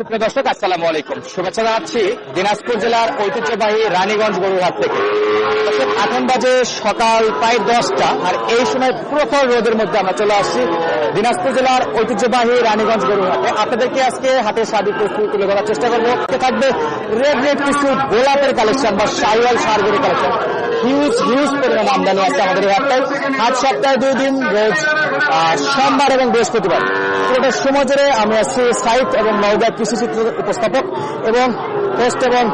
সুপ্রিয় দর্শক, আসসালামু আলাইকুম। শুভেচ্ছা জানাচ্ছি দিনাজপুর জেলার ঐতিহ্যবাহী রানীগঞ্জ গরুহাট থেকে। এখন বাজে সকাল প্রায় দশটা, আর এই সময় প্রখর রোদের মধ্যে আমরা চলে আসছি। দিনাজপুর জেলার ঐতিহ্যবাহী রানীগঞ্জ গরুহাটে। আপনাদেরকে আজকে হাটের স্বাদী প্রস্তুতি তুলে ধরার চেষ্টা করব। থাকবে রেড রেড কিছু গোলাপের কালেকশন বা সাইওয়াল সার গরু কালেকশন। হিউজ হিউজ পরিমাণ আমদানি আছে আমাদের এই হাটটায়। আজ সপ্তাহে দুই দিন, রোজ সোমবার এবং বৃহস্পতিবার। পুরোটা সময় ধরে আমি আসছি সাইট এবং নওদা কৃষি চিত্র উপস্থাপক এবং হোস্ট এবং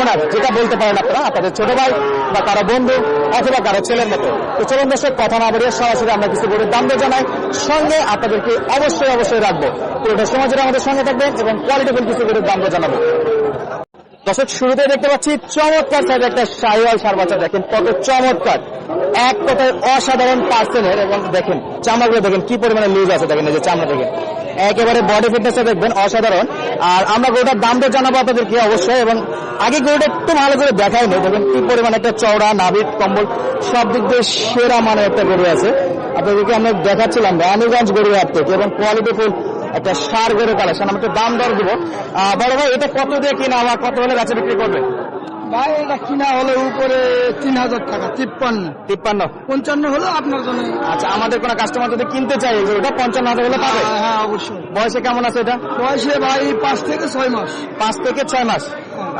ওনার, যেটা বলতে পারেন আপনারা আপনাদের ছোট ভাই বা কারও বন্ধু অথবা কারও ছেলের মতো। তো চলুন দর্শক, কথা না বাড়িয়ে সরাসরি আমরা কিছু গরুর দাম জানাই। সঙ্গে আপনাদেরকে অবশ্যই অবশ্যই রাখব। পুরোটা সময় ধরে আমাদের সঙ্গে থাকবেন এবং কোয়ালিটিফুল কিছু গরুর দাম জানাব। দর্শক শুরুতে দেখতে পাচ্ছি চমৎকার সাইজ একটা সাইওয়াল সার বাচ্চা। দেখেন কত চমৎকার। এক কথায় অসাধারণ পার্সেনের এবং দেখেন, চামড়াগুলো দেখেন, কি পরিমাণে লুজ আছে দেখেন, এই যে চামড়া দেখেন। একেবারে বডি ফিটনেস দেখবেন অসাধারণ। আর আমরা গরুটার দাম তো জানাব আপনাদেরকে অবশ্যই এবং আগে গরুটা একটু ভালো করে দেখাই নেই। দেখেন কি পরিমাণে একটা চওড়া নাভিক কম্বল, সব দিক দিয়ে সেরা মানের একটা গরু আছে। আপনাদেরকে আমরা দেখাচ্ছিলাম, রানীগঞ্জ গরু হাট থেকে এবং কোয়ালিটি ফুল একটা সার গরু কালেকশন আমি একটু দাম দর দিব। বড় ভাই, এটা কত দিয়ে কিনা আমার কত হলে গাছে বিক্রি করবে ভাই এটা কিনা হলো উপরে তিন হাজার টাকা তিপ্পান্ন। তিপ্পান্ন। পঞ্চান্ন হলো আপনার জন্য। আচ্ছা আমাদের কোনো কাস্টমার যদি কিনতে চাই গরুটা পঞ্চান্ন হাজার হলে পাবে? হ্যাঁ, হ্যাঁ অবশ্যই। বয়সে কেমন আছে এটা? বয়সে ভাই পাঁচ থেকে ছয় মাস। পাঁচ থেকে ছয় মাস।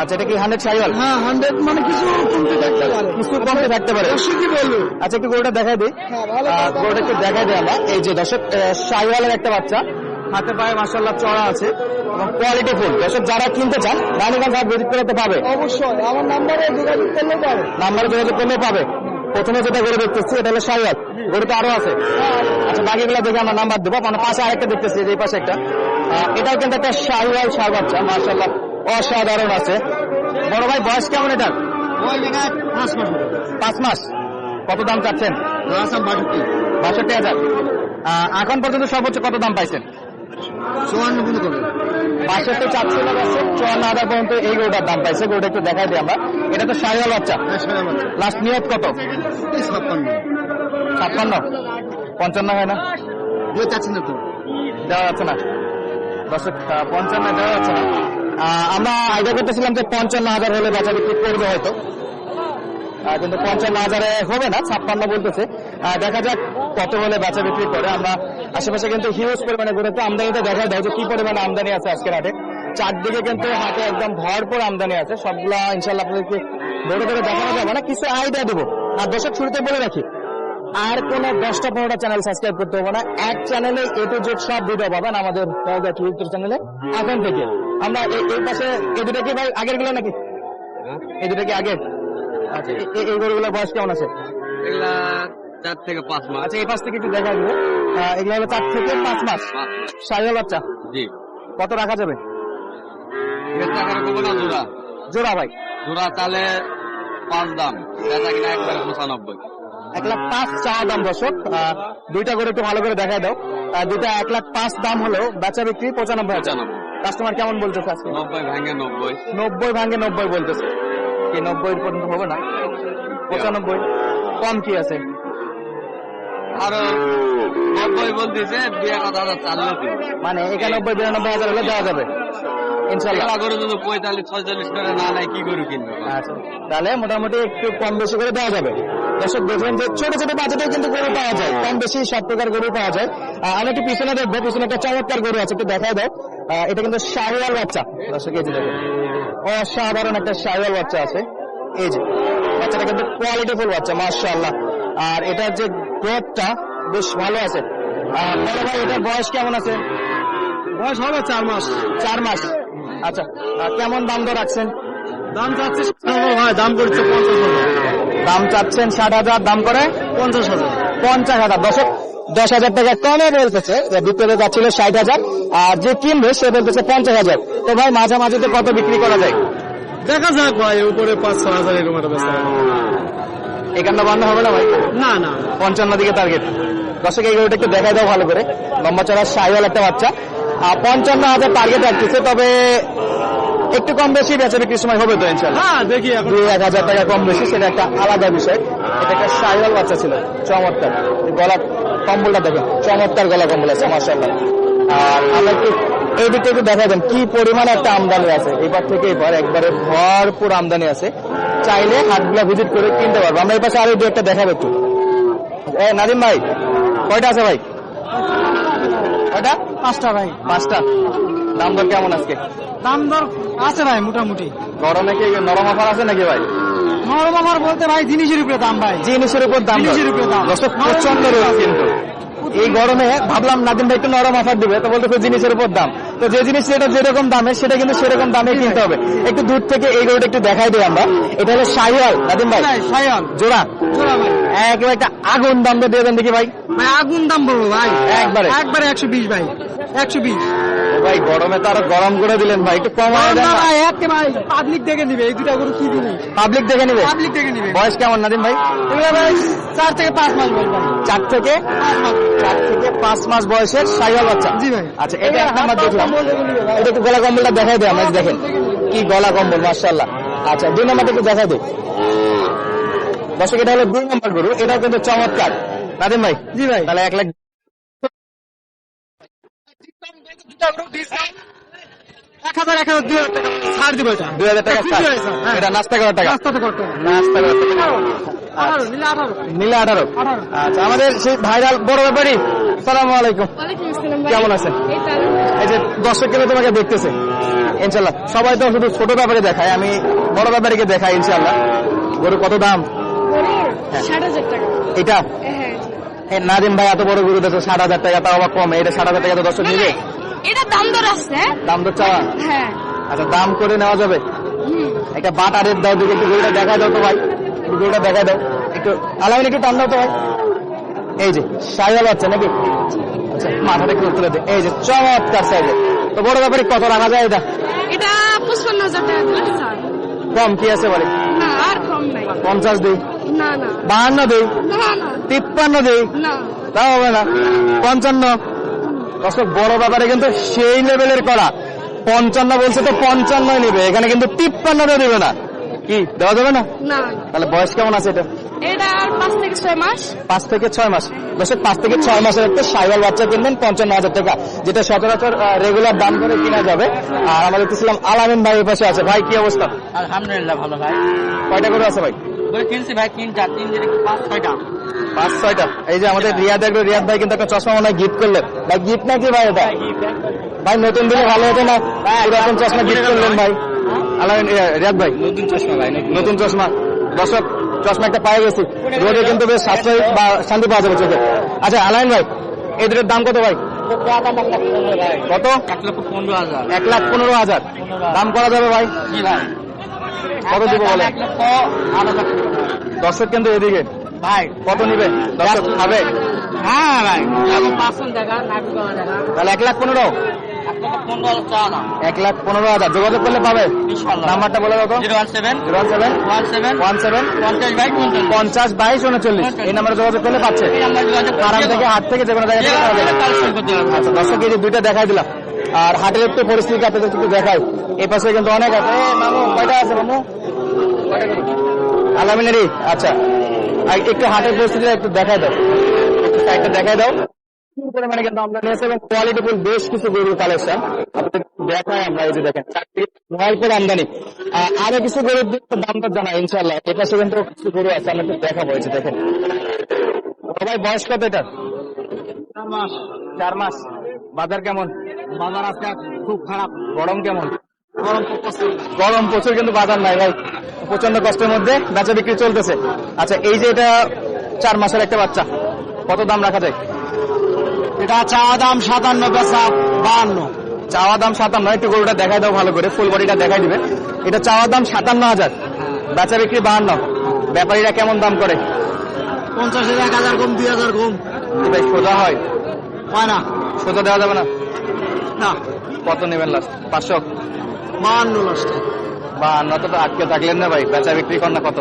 আচ্ছা এটা কি হান্ড্রেড সাইওয়াল? হ্যাঁ হান্ড্রেড মানে কিছু কমতে থাকতে পারে। কিছু কমতে থাকতে পারে। দর্শক কি বলল আচ্ছা একটু গরুটা দেখাই দিই। হ্যাঁ, গরুটা একটু দেখাই দিই আমরা। এই যে দর্শক সাইওয়ালের একটা বাচ্চা। হাতে পায়ে মাসাল্লাহ চড়া আছে এবং কোয়ালিটি ফুল এসব যারা কিনতে চান রানীগঞ্জ হাট ভিজিট করতে পাবে। অবশ্যই আমার নাম্বারে যোগাযোগ করলে পারে নাম্বারে যোগাযোগ করলেও পাবে। প্রথমে যেটা গরু দেখতেছি এটা হলো সাইওয়াল গরু তো আরও আছে। আচ্ছা বাকিগুলো দেখে আমরা নাম্বার দেবো। মানে পাশে আরেকটা দেখতেছি এই যে এই পাশে একটা। এটাও কিন্তু একটা সাইওয়াল সার বাচ্চা মার্শাল্লাহ অসাধারণ আছে। বড় ভাই বয়স কেমন এটার? পাঁচ মাস কত দাম চাচ্ছেন? বাষট্টি। হাজার। এখন পর্যন্ত সর্বোচ্চ কত দাম পাইছেন? চুয়ান্ন পর্যন্ত করবে চাচ্ছিল চুয়ান্ন হাজার পর্যন্ত এই গরুটার দাম পাইছে। গরুটা একটু দেখাই দিই আমরা। এটা তো সাইওয়াল বাচ্চা লাস্ট নিয়ত কত? ছাপ্পান্ন। ছাপ্পান্ন? পঞ্চান্ন হয় না? দিয়ে চাচ্ছেন তো দেওয়া যাচ্ছে না। দর্শক পঞ্চান্ন দেওয়া যাচ্ছে না। আমরা আইডিয়া করতেছিলাম যে পঞ্চান্ন হাজার হলে বাজার বিক্রি করবে হয়তো। কিন্তু পঞ্চান্ন হাজারে হবে না ছাপ্পান্ন বলতেছে। দেখা যাক কত হলে বেচা বিক্রি করে। আমরা আশেপাশে কিন্তু হিউজ পরিমাণে ঘুরে তো আমদানিতে দেখা যায় যে কি পরিমাণে আমদানি আছে আজকের হাটে। চারদিকে কিন্তু হাটে একদম ভরপুর আমদানি আছে। সবগুলা ইনশাল্লাহ আপনাদেরকে ধরে ধরে দেখানো যাবে না, কিছু আইডিয়া দেবো। আর দর্শক, শুরুতে বলে রাখি, আর কোন দশটা পনেরোটা চ্যানেল সাবস্ক্রাইব করতে হবে না। এক চ্যানেলে এ টু জেড সব ভিডিও পাবেন আমাদের ইউটিউব চ্যানেলে এখন থেকে। আমরা এই- পাশে এই দুটো কি ভাই, আগেরগুলো নাকি? এই দুটো কি আগের? আচ্ছা এই গরুগুলোর বয়স কেমন আছে? চার থেকে পাঁচ মাস। আচ্ছা এই পাশ থেকে একটু দেখা দিব। এগুলো হলো চার থেকে পাঁচ মাস। সাইকেল বাচ্চা? জি। কত রাখা যাবে? না জোড়া। জোড়া ভাই। জোড়া চালে পাঁচ দাম। কিনা পঁচানব্বই। এক লাখ পাঁচ চাওয়া দাম দর্শক। দুইটা করে একটু ভালো করে দেখাই দাও। দুইটা এক লাখ পাঁচ দাম হলো বেচা বিক্রি পঁচানব্বই পঁচানব্বই। কাস্টমার কেমন বলতেছে আজকে? নব্বই ভাঙে নব্বই। নব্বই ভাঙে নব্বই বলতেছে। কি নব্বই পর্যন্ত হবে না? পঁচানব্বই। কম কি আছে? আরও নব্বই বলতেছে মানে একানব্বই বিরানব্বই হাজার হলে দেওয়া যাবে। ইনশাল্লাহ। এগুলা যদি পঁয়তাল্লিশ ছয়চল্লিশ করে না নাই কি করে কিনবে? আচ্ছা। তাহলে মোটামুটি একটু কম বেশি করে দেওয়া যাবে। দর্শক যে ছোট ছোট কিন্তু গরু পাওয়া যায়। কম বেশি সব প্রকার গরু পাওয়া যায়। আমরা একটু পিছনে দেখব পিছনে একটা চমৎকার গরু আছে একটু দেখাই দাও। এটা কিন্তু শাহিওয়াল বাচ্চা। দর্শক এই যে দেখুন। অসাধারণ একটা শাহিওয়াল বাচ্চা আছে। এই যে বাচ্চাটা কিন্তু কোয়ালিটিফুল বাচ্চা মার্শাল্লাহ আর এটার যে গ্রোথটা বেশ ভালো আছে। আহ, বড় ভাই এটার বয়স কেমন আছে? বয়স হবে চার মাস। চার মাস। আচ্ছা কেমন দাম দর রাখছেন? দাম চাচ্ছে দাম করছে পঞ্চাশ দাম চাচ্ছেন ষাট হাজার দাম করে? পঞ্চাশ হাজার। পঞ্চাশ হাজার। দশক দশ হাজার টাকা কমে বলতেছে বিক্রেতা যাচ্ছিল ষাট হাজার আর যে কিনবে সে বলতেছে পঞ্চাশ হাজার। তো ভাই মাঝে মাঝামাঝিতে কত বিক্রি করা যায়? দেখা যাক ভাই উপরে পাঁচ ছ হাজার এরকম একটা একান্ন বান্ন হবে না ভাই? না না। পঞ্চান্ন দিকে টার্গেট দর্শক এই গরুটা একটু দেখাই দাও ভালো করে। লম্বা চড়া সাইওয়াল একটা বাচ্চা। পঞ্চান্ন হাজার টার্গেট রাখতেছে তবে একটু কম বেশি বেচা বিক্রির সময় হবে তো হ্যাঁ দেখি দুই এক হাজার টাকা কম বেশি সেটা একটা আলাদা বিষয়। এটা একটা সাইওয়াল বাচ্চা ছিল চমৎকার। গলা কম্বলটা দেখেন চমৎকার গলা কম্বল আছে মার্শাল্লাহ আর আমরা একটু এই দিকটা একটু দেখা দেন কি পরিমাণ একটা আমদানি আছে। এবার থেকে এবার একবারে ভরপুর আমদানি আছে। চাইলে হাটগুলা ভিজিট করে কিনতে পারব। আমরা এই পাশে আরও দু একটা দেখাবো একটু। নাদিম ভাই কয়টা আছে ভাই? কয়টা? পাঁচটা ভাই। পাঁচটা। দাম দর কেমন আজকে? দাম দর আছে ভাই মোটামুটি। গরমে কি নরম অফার আছে নাকি ভাই? নরম আমার বলতে ভাই জিনিসের উপরে দাম ভাই। জিনিসের উপর দাম জিনিসের উপরে দাম। দর্শক প্রচণ্ড রোদ কিন্তু। এই গরমে ভাবলাম নাদিম ভাই একটু নরম অফার দিবে তো বলতে জিনিসের উপর দাম। তো যে জিনিস এটা যেরকম দামে সেটা কিন্তু সেরকম দামে কিনতে হবে। একটু দূর থেকে এই গরুটা একটু দেখাই দিই আমরা। এটা হলো শাহিওয়াল নাদিম ভাই। সায়াল জোড়া। জোড়া ভাই। একেবারে একটা আগুন দাম দিয়ে দিয়ে দেন দেখি ভাই। ভাই আগুন দাম বলব ভাই। একবারে? একবারে একশো বিশ ভাই একশো বিশ। ভাই গরমে তো আরও গরম করে দিলেন ভাই একটু কমায় দেন ভাই পাবলিক দেখে নিবে এই দুটা গরু কি জিনিস পাবলিক দেখে নিবে? পাবলিক দেখে নিবে। বয়স কেমন নাদিম ভাই? এগুলো ভাই চার থেকে পাঁচ মাস ভাই। চার থেকে? চার থেকে পাঁচ মাস বয়সের শাহিওয়াল বাচ্চা? জি ভাই। আচ্ছা এটা এক নাম্বার দেখলাম। এটা একটু গলা কম্বলটা দেখাই দেয় আমরা দেখেন। কি গলা কম্বল মার্শাল্লাহ আচ্ছা দুই নম্বরটা একটু দেখাই দিই। দর্শক এটা হলো দুই নম্বর গরু এটাও কিন্তু চমৎকার। নাদিম ভাই জি ভাই। তাহলে এক লাখ এক হাজার এক হাজার দুই হাজার টাকা। ছাড় দিব এটা। দুই হাজার টাকা খুব ছাড়। হয়েছে, হ্যাঁ। এটা নাস্তা করার টাকা। রাস্তাতে করতে হবে। নাস্তা করার টাকা। আঠারো নিলে আঠারো। আচ্ছা আমাদের সেই ভাইরাল বড় ব্যাপারী। সালাম আলাইকুম। ওয়ালাইকুম কেমন আছেন? এই যে দর্শক কিন্তু তোমাকে দেখতেছে? ইনশাল্লাহ সবাই তো শুধু ছোট ব্যাপারে দেখায় আমি বড় ব্যাপারীকে দেখাই ইনশাল্লাহ গরু কত দাম গরুর ষাট হাজার টাকা এটা? হ্যাঁ এ নাদিম ভাই এত বড় গরু দিচ্ছে ষাট হাজার টাকা তাও আবার কম। এটা ষাট হাজার টাকা তো দর্শক নিবে? এটা দাম দর আছে। দাম তো চাওয়া? হ্যাঁ। আচ্ছা দাম করে নেওয়া যাবে? একটা বাট দাও দিকে একটু গরুটা দেখা দাও তো ভাই। একটু গরুটা দেখা দাও। একটু আলামিন একটু টান দাও তো ভাই। এই যে সাইয়াল আছে নাকি? আচ্ছা মাথাটা একটু তুলে দে। এই যে চমৎকার সাইজে তো বড় ব্যাপারে কত রাখা যায় এটা? এটা পঁচপান্ন হাজার টাকা কম কি আছে বলে? না আর কম নাই। পঞ্চাশ দিই। বাহান্ন দিই। না না। তিপ্পান্ন দিই। না। তাও হবে না। পঞ্চান্ন। দর্শক বড় ব্যাপারে কিন্তু সেই লেভেলের করা। পঞ্চান্ন বলছে তো পঞ্চান্ন নেবে। এখানে কিন্তু তিপ্পান্নটা দেবে না। কি দেওয়া যাবে না? তাহলে বয়স কেমন আছে এটা? এটা পাঁচ থেকে ছয় মাস। পাঁচ থেকে ছয় মাস। দর্শক পাঁচ থেকে ছয় মাসের একটা সাইবাল বাচ্চা কিনবেন পঞ্চান্ন হাজার টাকা যেটা সচরাচর রেগুলার দাম করে কিনা যাবে। আর আমাদের দেখছিলাম আলামিন ভাই এর পাশে আছে। ভাই কি অবস্থা? আলহামদুলিল্লাহ ভালো ভাই। কয়টা করে আছে ভাই? বই কিনছি ভাই তিনটা তিন দিনে পাঁচ ছয়টা? পাঁচ ছয়টা। এই যে আমাদের রিয়াদ একটু রিয়াদ ভাই কিন্তু একটা চশমা মনে হয় গিফট করলেন ভাই গিফট নাকি ভাই এটা? ভাই নতুন ভালো হতো না? চশমা গিফট করলেন ভাই। আলামিন রিয়াদ ভাই। নতুন চশমা ভাই নতুন। চশমা। দর্শক চশমা একটা পায়ে গেছি। রোদে কিন্তু বেশ সাশ্রয় বা শান্তি পাওয়া যাবে চোখে। আচ্ছা আলাইন ভাই এই দুটোর দাম কত ভাই? কত এক লক্ষ পনেরো হাজার। এক লাখ পনেরো হাজার। দাম করা যাবে ভাই? জি ভাই? কত দিব বলে। দর্শক কিন্তু এদিকে। ভাই। কত নিবে? দর্শক খাবে? হ্যাঁ ভাই। তাহলে এক লাখ পনেরো। এক লাখ পনেরো হাজার। যোগাযোগ করলে পাবে? নাম্বারটা বলে সেভেন। পঞ্চাশ বাইশ উনচল্লিশ। এই নাম্বারে যোগাযোগ করলে পাচ্ছে। আরাম থেকে হাট থেকে যে কোনো জায়গা থেকে করা যাবে। কালেকশন করতে হবে আচ্ছা দর্শক এই দুইটা দেখাই দিলাম। আর হাটের একটু পরিস্থিতি আপনাদের একটু দেখাই। এই পাশে কিন্তু অনেক আছে। মামু, কয়টা আছে, মামু? আচ্ছা। একটু হাটের পরিস্থিতি একটু দেখাই দাও। একটু দেখাই দাও। পরিমাণে কিন্তু আমরা নিয়েছি এবং বেশ কিছু গরুর কালেকশন দেখাই আমরা এই যে দেখেন করে আমদানি। আরও কিছু গরুর দামটা জানা ইনশাল্লাহ এ পাশে কিন্তু কিছু গরু আছে, আমরা একটু দেখাবো যে দেখেন। সবাই বয়স কত এটা? চার মাস। বাজার কেমন? বাজার আজকে খুব খারাপ। গরম কেমন? গরম প্রচুর। কিন্তু বাজার নাই ভাই। প্রচণ্ড কষ্টের মধ্যে বেচা বিক্রি চলতেছে। আচ্ছা এই যে এটা চার মাসের একটা বাচ্চা কত দাম রাখা যায়? এটা চাওয়া দাম সাতান্ন বেচা বাহান্ন। চাওয়া দাম সাতান্ন একটু গরুটা দেখাই দাও ভালো করে ফুল বডিটা দেখাই দিবে। এটা চাওয়া দাম সাতান্ন হাজার বেচা বিক্রি বাহান্ন। ব্যাপারীরা কেমন দাম করে? পঞ্চাশ হাজার এক হাজার কম দুই হাজার কম। সোজা হয়। হয় না। সোজা দেওয়া যাবে না? না। কত নেবেন লাস্ট পাঁচশো? বাহান্ন লাস্টে বাহান্ন তো আটকে থাকলেন না ভাই। বেচা বিক্রি কর না কত?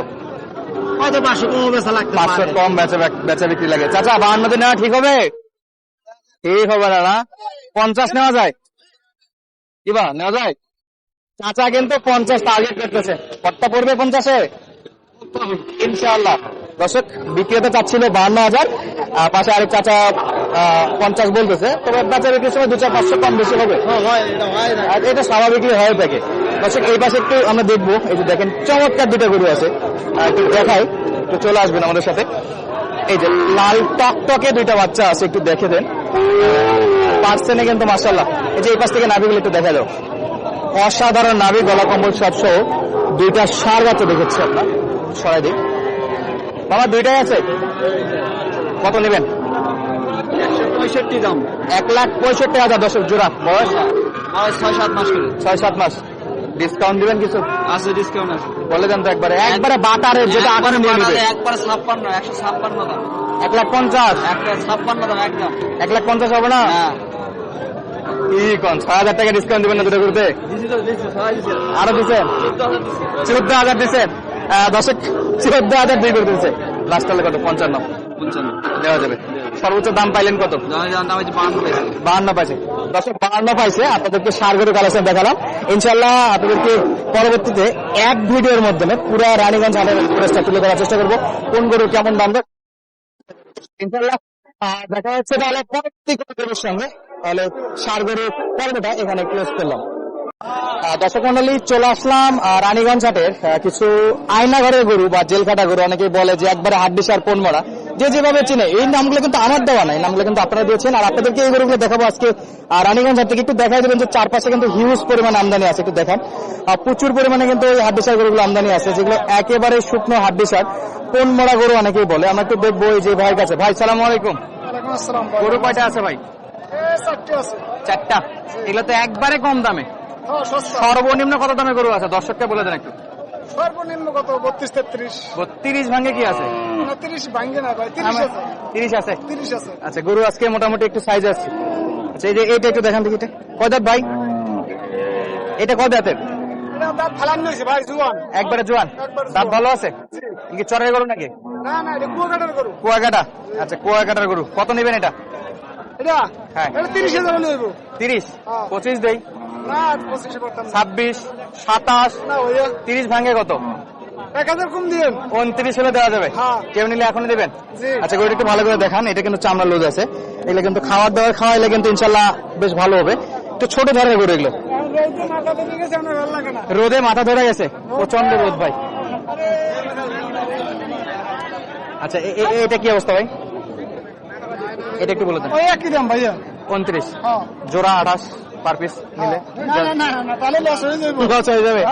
হয়তো পাঁচশো কম বেচা লাগতে পাঁচশো কম বেচা বেচা বিক্রি লাগে। চাচা নেওয়া ঠিক হবে? ঠিক হবে না পঞ্চাশ নেওয়া যায়? কি বা নেওয়া যায়? চাচা কিন্তু পঞ্চাশ টার্গেট করতেছে। কতটা পড়বে পঞ্চাশে? ইনশাআল্লাহ। দর্শক বিক্রেতা চাচ্ছিল বাহান্ন হাজার। আর পাশে আরেক চাচা পঞ্চাশ বলতেছে তবে বাচ্চা বিক্রির সময় দু চার পাঁচশো কম বেশি হবে? আর এটা স্বাভাবিকই হয়ে থাকে। দর্শক এই পাশে একটু আমরা দেখব এই যে দেখেন চমৎকার দুটো গরু আছে। একটু দেখাই একটু চলে আসবেন আমাদের সাথে। এই যে লাল টকটকে দুইটা বাচ্চা আছে একটু দেখে দেন। পার্সেনে কিন্তু মাসাল্লাহ এই যে এই পাশ থেকে নাভিগুলো একটু দেখা দাও। অসাধারণ নাভি গলা কম্বল সব সহ দুইটা সার বাচ্চা দেখেছি আপনার সরাই দিই। বাবা দুইটাই আছে? কত নেবেন? পঁয়ষট্টি দাম। এক লাখ পঁয়ষট্টি হাজার দশক জোড়া। বয়স? আর ছয় সাত মাস করে। ছয় সাত মাস। ডিসকাউন্ট দিবেন কিছু? আছে ডিসকাউন্ট আছে। বলে দেন তো একবারে। একবারে বাটারে যেটা আগামী নিয়ে নেবে। একবার ছাপ্পান্ন একশো ছাপ্পান্ন দাম। এক লাখ পঞ্চাশ? ছাপ্পান্ন দাম একদম এক লাখ পঞ্চাশ হবে না? হ্যাঁ। কন? ছয় হাজার টাকা ডিসকাউন্ট দিবেন না দুটো করতে দিছি তো দিছি সবাই দিছে। আরও দিচ্ছেন চোদ্দ হাজার দিচ্ছেন দশক চোদ্দ হাজার দুই করে দিচ্ছে লাস্ট কত? পঞ্চান্ন। পঞ্চান্ন। দেওয়া যাবে। সর্বোচ্চ দাম পাইলেন কত? বাহান্ন পাইছে। দর্শক বাহান্ন পাইছে। আপনাদেরকে সার গরু কালেকশন দেখালাম। ইনশাল্লাহ আপনাদেরকে পরবর্তীতে এক ভিডিওর মাধ্যমে পুরো রানীগঞ্জ হাটের প্রেসটা তুলে ধরার চেষ্টা করব। কোন গরু কেমন দাম দেয় ইনশাল্লাহ দেখা হচ্ছে তাহলে পরবর্তী গরুর সঙ্গে। তাহলে সার গরু পর্বটা এখানে ক্লোজ করলাম। দর্শক মন্ডলী চলে আসলাম রানীগঞ্জ হাটের কিছু আয়নাঘরের গরু বা জেলখাটা গরু। অনেকেই বলে যে একবারে হাড্ডি সার পোন মরা। যে যেভাবে চিনে এই নামগুলো কিন্তু আমার দেওয়া নাই নামগুলো কিন্তু আপনারা দিয়েছেন। আর আপনাদেরকে এই গরুগুলো দেখাবো আজকে আহ, রানীগঞ্জ হাট থেকে। একটু দেখাই দেবেন যে চারপাশে কিন্তু হিউজ পরিমাণ আমদানি আছে একটু দেখান। আহ, প্রচুর পরিমাণে কিন্তু এই হাড্ডি সার গরুগুলো আমদানি আছে যেগুলো একেবারে শুকনো হাড্ডি সার পোন মরা গরু অনেকেই বলে আমরা একটু দেখব এই যে ভাইয়ের কাছে। ভাই সালাম আলাইকুম। ওয়ালাইকুম গরু কয়টা আছে ভাই? চারটে এগুলো তো একবারে কম দামে। সর্বনিম্ন কত দামে গরু আছে? দর্শককে বলে দেন একটু। সর্বনিম্ন কত? বত্রিশ তেত্রিশ। বত্রিশ ভাঙে কি আছে? না তিরিশ ভাঙ্গে না ভাই তিরিশ আছে। তিরিশ আছে। তিরিশ আছে। আচ্ছা গরু আজকে মোটামুটি একটু সাইজ আছে। আচ্ছা এই যে একটু দেখান দেখি এটা। কয় দাঁত ভাই? এটা কয় দাঁতের? একবারে জোয়ান। দাঁত ভালো আছে? কি চরের গরু নাকি? না না এটা কুয়াকাটার কুয়াকাটা। আচ্ছা কুয়াকাটার গরু। কত নেবেন এটা? এটা? হ্যাঁ। তিরিশ হাজার নেব তিরিশ? হ্যাঁ। পঁচিশ দেই। ছাব্বিশ সাতাশ তিরিশ ভাঙে কত? এক হাজার কম দিয়েন উনত্রিশ হলে দেওয়া যাবে। হ্যাঁ। কেউ নিলে এখনই দেবেন। আচ্ছা গরুটা একটু ভালো করে দেখান। এটা কিন্তু চামড়া লুজ আছে। এগুলো কিন্তু খাওয়ার দাওয়ার খাওয়াইলে কিন্তু ইনশাল্লাহ বেশ ভালো হবে। একটু ছোট ধরনের গরু এগুলো। রোদে মাথা ধরে গেছে। প্রচণ্ড রোদ ভাই। আচ্ছা এটা কি অবস্থা ভাই? এটা একটু বলে দেন। ওই একই দাম ভাইয়া। উনত্রিশ। হ্যাঁ। জোড়া আঠাশ। পার পিস নিলে? লস হয়ে যাবে।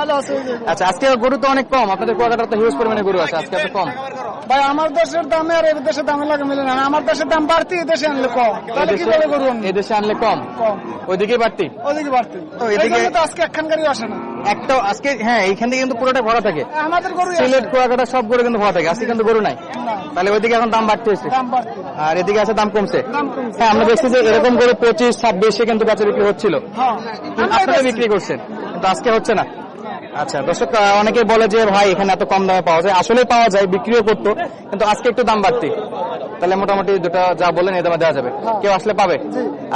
আচ্ছা আজকে গরু তো অনেক কম আপনাদের কুয়াকাটার তো হিউজ পরিমাণে গরু আছে আজকে এত কম। ভাই আমার দেশের দামে আর এদের দেশের দামে লাগে মিলে না আমার দেশের দাম বাড়তি এই দেশে আনলে কম। তাহলে আমি? এই দেশে আনলে কম। কম। ওইদিকে বাড়তি। ওইদিকে বাড়তি। তো এদিকে- তো আজকে একখান গাড়ি আসে না। একটা আজকে হ্যাঁ এইখান থেকে কিন্তু পুরোটা ভরা থাকে। আমাদের গরু সিলেট কুয়াকাটা সব গরু কিন্তু ভরা থাকে। আজকে কিন্তু গরু নাই। তাহলে ওইদিকে এখন দাম বাড়তে বাড়তি আর এদিকে আছে দাম কমছে। হ্যাঁ আমরা দেখছি যে এরকম করে পঁচিশ ছাব্বিশে কিন্তু বেচা বিক্রি হচ্ছিল। হ্যাঁ। আপনারা বিক্রি করছেন কিন্তু আজকে হচ্ছে না। আচ্ছা দর্শক অনেকে বলে যে ভাই এখানে এত কম দামে পাওয়া যায়। আসলে পাওয়া যায় বিক্রিও করতো কিন্তু আজকে একটু দাম বাড়তি। তাহলে মোটামুটি দুটো যা বললেন এই দামে দেওয়া যাবে। কেউ আসলে পাবে?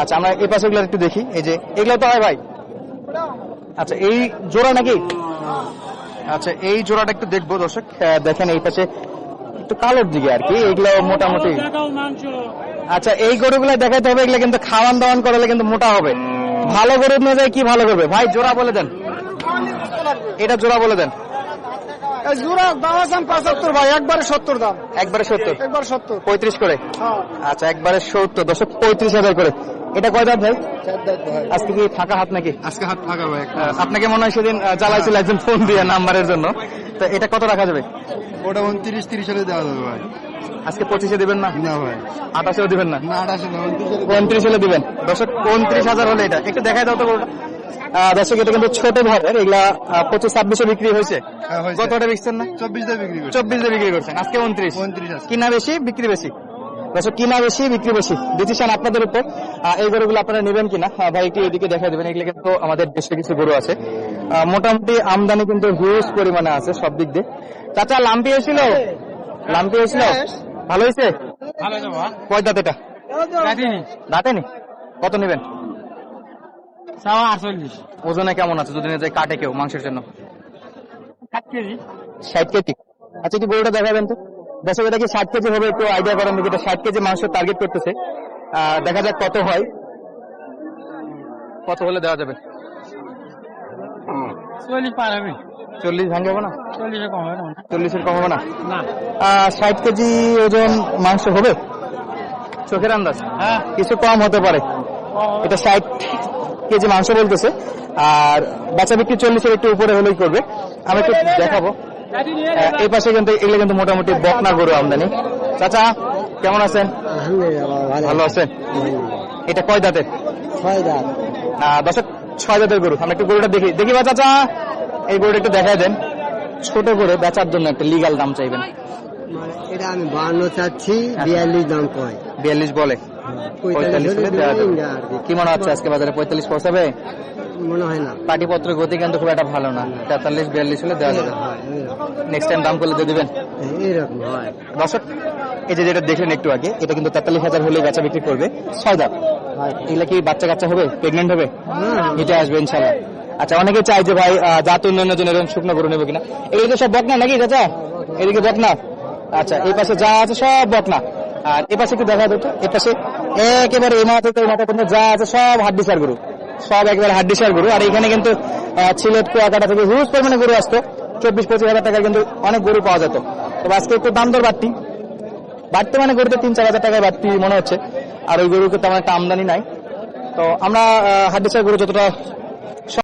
আচ্ছা আমরা এই পাশে একটু দেখি। এই যে এগুলো তো হয় ভাই? আচ্ছা এই জোড়া নাকি? আচ্ছা এই জোড়াটা একটু দেখব দর্শক। দেখেন এই পাশে একটু কালোর দিকে আর কি এগুলো মোটামুটি। আচ্ছা এই গরুগুলো দেখাতে হবে, এগুলো কিন্তু খাওয়ান দাওয়ান করলে কিন্তু মোটা হবে। ভালো গরু নিয়ে যায় কি ভালো করবে? ভাই, জোড়া বলে দেন। এটা জোড়া বলে দেন। জোড়া দাম আছে পঁচাত্তর ভাই একবারে সত্তর দাম। একবারে সত্তর? একবার সত্তর। পঁয়ত্রিশ করে? হ্যাঁ। আচ্ছা একবারে সত্তর। দশক পঁয়ত্রিশ হাজার করে। এটা কয় দাঁত ভাই? আজকে কি ফাঁকা হাত নাকি? আজকে হাত ফাঁকা ভাই আপনাকে মনে হয় সেদিন জ্বালাইছিল একজন ফোন দিয়ে নাম্বারের জন্য। তো এটা কত রাখা যাবে? ওটা উনত্রিশ তিরিশ হলে দেওয়া যাবে ভাই। আজকে পঁচিশে দিবেন না? না ভাই। আঠাশেও দিবেন না? উনত্রিশ হলে দিবেন দর্শক উনত্রিশ হাজার হলে এটা। একটু দেখাই দাও তো। দর্শক এটা কিন্তু ছোট ধরনের এগুলা পঁচিশ ছাব্বিশে বিক্রি হয়েছে। হ্যাঁ, কতটা বিকছেন না? চব্বিশ দিয়ে বিক্রি চব্বিশ দিয়ে বিক্রি করছেন। আজকে উনত্রিশ উনত্রিশ কিনা বেশি বিক্রি বেশি। দর্শক কিনা বেশি বিক্রি বেশি। ডিসিশন আপনাদের উপর। এই গরুগুলো আপনারা নেবেন কিনা? ভাই একটু এদিকে দেখা দেবেন। এগুলো কিন্তু আমাদের দেশে কিছু গরু আছে। মোটামুটি আমদানি কিন্তু হিউজ পরিমাণে আছে সব দিক দিয়ে। চাচা লাম্পি হয়েছিল লাম্পি হয়েছিল? ভালো হয়েছে? কয় দাঁত এটা? দাঁতেনি। কত নেবেন? ওজনে কেমন আছে? যদি যায় কাটে কেউ মাংসের জন্য। ষাট কেজি। আচ্ছা একটু গরুটা দেখাবেন তো। দর্শক এটা কি ষাট কেজি হবে? একটু আইডিয়া করেন দেখি এটা ষাট কেজি মাংস টার্গেট করতেছে। আহ, দেখা যাক কত হয়। কত হলে দেওয়া যাবে? চল্লিশ পার হবে। চল্লিশ ভাঙে হবে না? চল্লিশে কম হবে চল্লিশের কম হবে না? না। আহ, ষাট কেজি ওজন মাংস হবে? চোখের আন্দাজ? হ্যাঁ। কিছু কম হতে পারে। এটা ষাট কেজি মাংস বলতেছে। আর বাচ্চা বিক্রি চল্লিশের একটু উপরে হলেই করবে। আমি একটু দেখাবো। এই পাশে কিন্তু এগুলো কিন্তু মোটামুটি বকনা গরু আমদানি। চাচা কেমন আছেন? ভালো আছেন? এটা কয় দাঁতের? ছয় দাঁত। দশক ছয় জাতের গরু। আমরা একটু গরুটা দেখি। দেখি বা চাচা। এই গরুটা একটু দেখাই দেন। ছোট করে বেচার জন্য একটা লিগাল দাম চাইবেন। এটা আমি বান্ন চাচ্ছি বিয়াল্লিশ দাম কয়। বিয়াল্লিশ বলে। পঁয়তাল্লিশ কি। মনে হচ্ছে আজকে বাজারে পঁয়তাল্লিশ পৌঁছাবে? মনে হয় না। পাটিপত্র গতি কিন্তু খুব একটা ভালো না। তেতাল্লিশ বিয়াল্লিশ হলে দেওয়া যাবে। নেক্সট টাইম দাম করলে দিয়ে দিবেন। এরকম হয়। দর্শক এই যে যেটা দেখলেন একটু আগে এটা কিন্তু তেতাল্লিশ হাজার হলে বেচা বিক্রি করবে। ছয় দাম এগুলা কি বাচ্চা কাচ্চা হবে? প্রেগনেন্ট হবে? এটা আসবে ইনশাল্লাহ আচ্ছা অনেকে চাই যে ভাই জাত উন্নয়নের জন্য এরকম শুকনো গরু নেব কিনা। এগুলো তো সব বকনা নাকি চাচা? এদিকে বকনা? আচ্ছা এই পাশে যা আছে সব বকনা। আর এ পাশে কি দেখা যেত এ পাশে একেবারে এই মাথা এই মাথা পর্যন্ত যা আছে সব হাড্ডিসার গরু। সব একেবারে হাড্ডি হাড্ডিসার গরু। আর এখানে কিন্তু সিলেট কুয়াকাটা থেকে হিউজ পরিমাণে গরু আসতো। চব্বিশ, পঁচিশ হাজার টাকায় কিন্তু অনেক গরু পাওয়া যেত। তো আজকে একটু দাম দর বাড়তি। বাড়তে মানে গরুতে তিন, চার হাজার টাকায় বাড়তি মনে হচ্ছে। আর ওই গরুকে তেমন একটা আমদানি নাই। তো আমরা হাড্ডিসার গরু যতটা